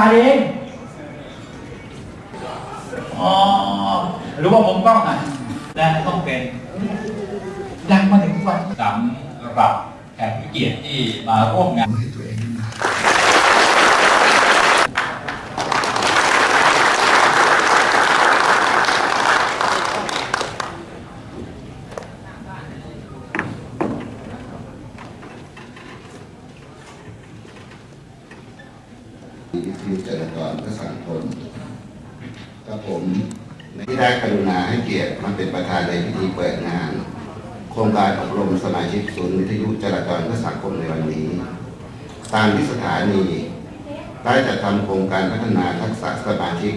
าเองอ๋อหรือว่ามุมกล้องอะและต้องเป็นดังมาถึงวันสำหรับแขกผู้เกียรติที่มาร่วมงานให้ตัวเอง ทยุจราจรพื่อสังคมกับผมที่ได้กรุณาให้เกียรติมาเป็นประธานในพิธีเปิดงาน โครงการอบรมสมาชิกศูนย์วิทยุจราจรเพื่อสังคมในวันนี้ ตามที่สถานีได้จัดทำโครงการพัฒนาทักษะสมาชิก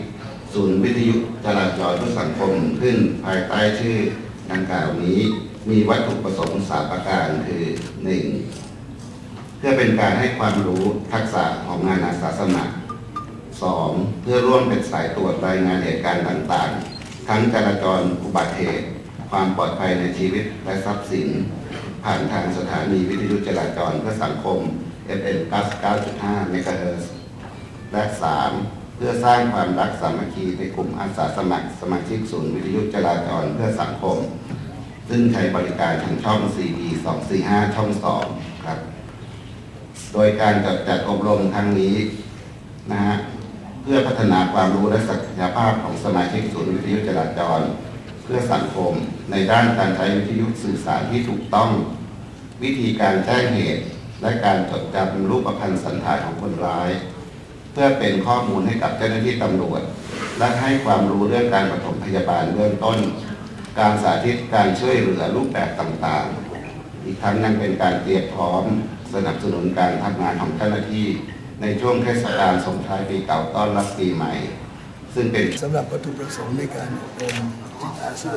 ศูนย์วิทยุจราจรเพื่อสังคมขึ้นภายใต้ชื่อดังกล่าวนี้ มีวัตถุประสงค์สามประการคือ พื่อเป็นการให้ความรู้ทักษะของงานอาสาสมัคร 2. เพื่อร่วมเป็นสายตรวจรายงานเหตุการณ์ต่างๆ ทั้งจราจรอุบัติเหตุ ความปลอดภัยในชีวิตและทรัพย์สิน ผ่านทางสถานีวิทยุจราจรเพื่อสังคม FM 99.5เมกะเฮิร์และ 3. เพื่อสร้างความรักสามัคคีในกลุ่มอาสาสมัคร สมาชิกศูนย์วิทยุจราจรเพื่อสังคม ซึ่งใช้บริการทางช่อง CB 245 ช่อง 2 โดยการจัดจัดอบรมครั้งนี้นะฮะเพื่อพัฒนาความรู้และศักยภาพของสมาชิกศูนย์วิทยุจราจร เพื่อสังคมในด้านการใช้วิทยุสื่อสารที่ถูกต้อง วิธีการแจ้งเหตุ และการจดจำรูปพรรณสันฐานของคนร้าย เพื่อเป็นข้อมูลให้กับเจ้าหน้าที่ตำรวจ และให้ความรู้เรื่องการปฐมพยาบาลเบื้องต้น การสาธิตการช่วยเหลือรูปแบบต่างๆ อีกทั้งยังเป็นการเตรียมพร้อมสนับสนุนการทำงานของเจ้าหน้าที่ ในช่วงเทศกาลสงท้ายปีเก่าต้อนรับปีใหม่ ซึ่งเป็นสำหรับวัตถุประสงค์ในการอบรมจิตอาสา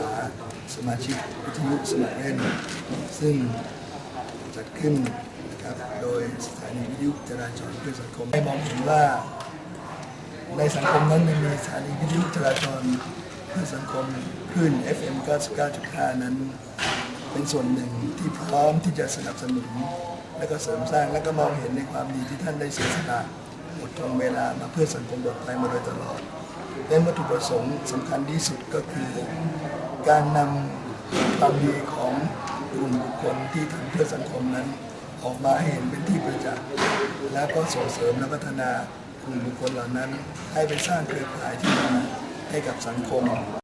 สมาชิกวิทยุสมัครเล่นซึ่งจัดขึ้นนะครับโดยสถานีวิทยุจราจรเพื่อสังคมได้มองเห็นว่าในสังคมนั้นมันมีสถานีวิทยุจราจรเพื่อสังคมคลื่น FM 99.5 นั้น เป็นส่วนหนึ่งที่พร้อมที่จะสนับสนุน และก็เสริมสร้างและก็มองเห็นในความดีที่ท่านได้เสียสละอดทนเวลามาเพื่อสังคมปลอดภัยมาโดยตลอดและวัตถุประสงค์สำคัญที่สุดก็คือ การนำความดีของกลุ่มบุคคลที่ทำเพื่อสังคมนั้นออกมาให้เห็นเป็นที่ประจักษ์แล้วก็ส่งเสริมและพัฒนากลุ่มบุคคลเหล่านั้น ให้ไปสร้างเครือข่ายที่ดีให้กับสังคม